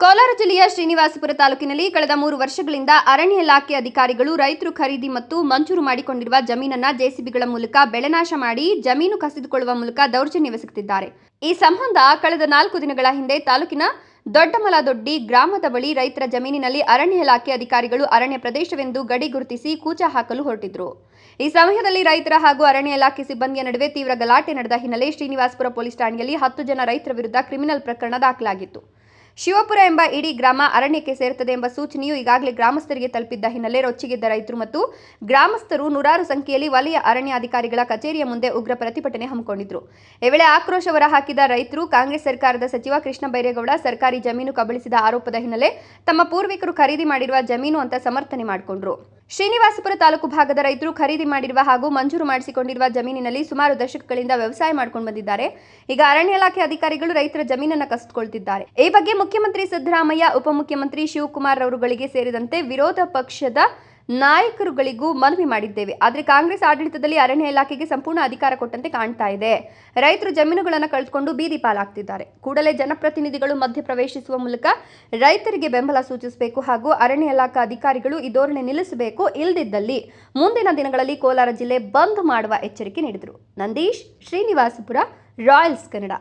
ಕೋಲಾರ ಜಿಲ್ಲೆಯ ಶ್ರೀನಿವಾಸಪುರ ತಾಲೂಕಿನಲ್ಲಿ ಕಳೆದ ಮೂರು ವರ್ಷಗಳಿಂದ ಅರಣ್ಯ ಇಲಾಖೆ ಅಧಿಕಾರಿಗಳು ರೈತರು ಖರೀದಿ ಮತ್ತು ಮಂಜೂರು ಮಾಡಿಕೊಂಡಿರುವ ಜಮೀನನ್ನ ಜೆಸಿಬಿಗಳ ಮೂಲಕ ಬೆಳೆನಾಶ ಮಾಡಿ ಜಮೀನು ಕಸಿದುಕೊಳ್ಳುವ ಮೂಲಕ ದೌರ್ಜನ್ಯವೆಸಗುತ್ತಿದ್ದಾರೆ ಈ ಸಂಬಂಧ ಕಳೆದ ನಾಲ್ಕು ದಿನಗಳ ಹಿಂದೆ ತಾಲೂಕಿನ ದೊಡ್ಡಮಲದೊಡ್ಡಿ ಗ್ರಾಮದ ಬಳಿ ರೈತರ ಜಮೀನಿನಲ್ಲಿ ಅರಣ್ಯ ಇಲಾಖೆ ಅಧಿಕಾರಿಗಳು ಅರಣ್ಯ ಪ್ರದೇಶವೆಂದು ಗಡಿ ಗುರುತಿಸಿ ಕೂಚ ಹಾಕಲು ಹೊರಟಿದ್ರು. ಈ ಸಮಯದಲ್ಲಿ ರೈತರ ಹಾಗೂ ಅರಣ್ಯ ಇಲಾಖೆ ಸಿಬ್ಬಂದಿಯ ನಡುವೆ ತೀವ್ರ ಗಲಾಟೆ ನಡೆದ ಹಿನ್ನೆಲೆ ಶ್ರೀನಿವಾಸಪುರ ಪೊಲೀಸ್ ಠಾಣೆಯಲ್ಲಿ ಹತ್ತು ಜನ ರೈತರ ವಿರುದ್ಧ ಕ್ರಿಮಿನಲ್ ಪ್ರಕರಣ ದಾಖಲಾಗಿತ್ತು. ಶಿವಪುರ ಎಂಬ ಇಡೀ ಗ್ರಾಮ ಅರಣ್ಯಕ್ಕೆ ಸೇರುತ್ತದೆ ಎಂಬ ಸೂಚನೆಯು ಈಗಾಗಲೇ ಗ್ರಾಮಸ್ಥರಿಗೆ ತಲುಪಿದ್ದ ಹಿನ್ನೆಲೆ ರೊಚ್ಚಿಗೆದ್ದ ರೈತರು ಮತ್ತು ಗ್ರಾಮಸ್ಥರು ನೂರಾರು ಸಂಖ್ಯೆಯಲ್ಲಿ ವಲಯ ಅರಣ್ಯಾಧಿಕಾರಿಗಳ ಕಚೇರಿಯ ಮುಂದೆ ಉಗ್ರ ಪ್ರತಿಭಟನೆ ಹಮ್ಮಿಕೊಂಡಿದ್ರು. ಈ ವೇಳೆ ಆಕ್ರೋಶ ಹೊರಹಾಕಿದ ರೈತರು ಕಾಂಗ್ರೆಸ್ ಸರ್ಕಾರದ ಸಚಿವ ಕೃಷ್ಣ ಬೈರೇಗೌಡ ಸರ್ಕಾರಿ ಜಮೀನು ಕಬಳಿಸಿದ ಆರೋಪದ ಹಿನ್ನೆಲೆ ತಮ್ಮ ಪೂರ್ವಿಕರು ಖರೀದಿ ಮಾಡಿರುವ ಜಮೀನು ಅಂತ ಸಮರ್ಥನೆ ಮಾಡಿಕೊಂಡ್ರು. ಶ್ರೀನಿವಾಸಪುರ ತಾಲೂಕು ಭಾಗದ ರೈತರು ಖರೀದಿ ಮಾಡಿರುವ ಹಾಗೂ ಮಂಜೂರು ಮಾಡಿಸಿಕೊಂಡಿರುವ ಜಮೀನಿನಲ್ಲಿ ಸುಮಾರು ದಶಕಗಳಿಂದ ವ್ಯವಸಾಯ ಮಾಡ್ಕೊಂಡು ಬಂದಿದ್ದಾರೆ. ಈಗ ಅರಣ್ಯ ಇಲಾಖೆ ಅಧಿಕಾರಿಗಳು ರೈತರ ಜಮೀನನ್ನ ಕಸಿದುಕೊಳ್ತಿದ್ದಾರೆ. ಈ ಬಗ್ಗೆ ಮುಖ್ಯಮಂತ್ರಿ ಸಿದ್ದರಾಮಯ್ಯ, ಉಪಮುಖ್ಯಮಂತ್ರಿ ಶಿವಕುಮಾರ್ ಅವರುಗಳಿಗೆ ಸೇರಿದಂತೆ ವಿರೋಧ ಪಕ್ಷದ ನಾಯಕರುಗಳಿಗೂ ಮನವಿ ಮಾಡಿದ್ದೇವೆ. ಆದರೆ ಕಾಂಗ್ರೆಸ್ ಆಡಳಿತದಲ್ಲಿ ಅರಣ್ಯ ಇಲಾಖೆಗೆ ಸಂಪೂರ್ಣ ಅಧಿಕಾರ ಕೊಟ್ಟಂತೆ ಕಾಣ್ತಾ ಇದೆ. ರೈತರು ಜಮೀನುಗಳನ್ನು ಕಳೆದುಕೊಂಡು ಬೀದಿ ಪಾಲಾಗ್ತಿದ್ದಾರೆ. ಕೂಡಲೇ ಜನಪ್ರತಿನಿಧಿಗಳು ಮಧ್ಯಪ್ರವೇಶಿಸುವ ಮೂಲಕ ರೈತರಿಗೆ ಬೆಂಬಲ ಸೂಚಿಸಬೇಕು ಹಾಗೂ ಅರಣ್ಯ ಇಲಾಖಾ ಅಧಿಕಾರಿಗಳು ಈ ಧೋರಣೆ ನಿಲ್ಲಿಸಬೇಕು ಇಲ್ಲದಿದ್ದಲ್ಲಿ ಮುಂದಿನ ದಿನಗಳಲ್ಲಿ ಕೋಲಾರ ಜಿಲ್ಲೆ ಬಂದ್ ಮಾಡುವ ಎಚ್ಚರಿಕೆ ನೀಡಿದರು. ನಂದೀಶ್, ಶ್ರೀನಿವಾಸಪುರ, ರಾಯಲ್ಸ್ ಕನ್ನಡ.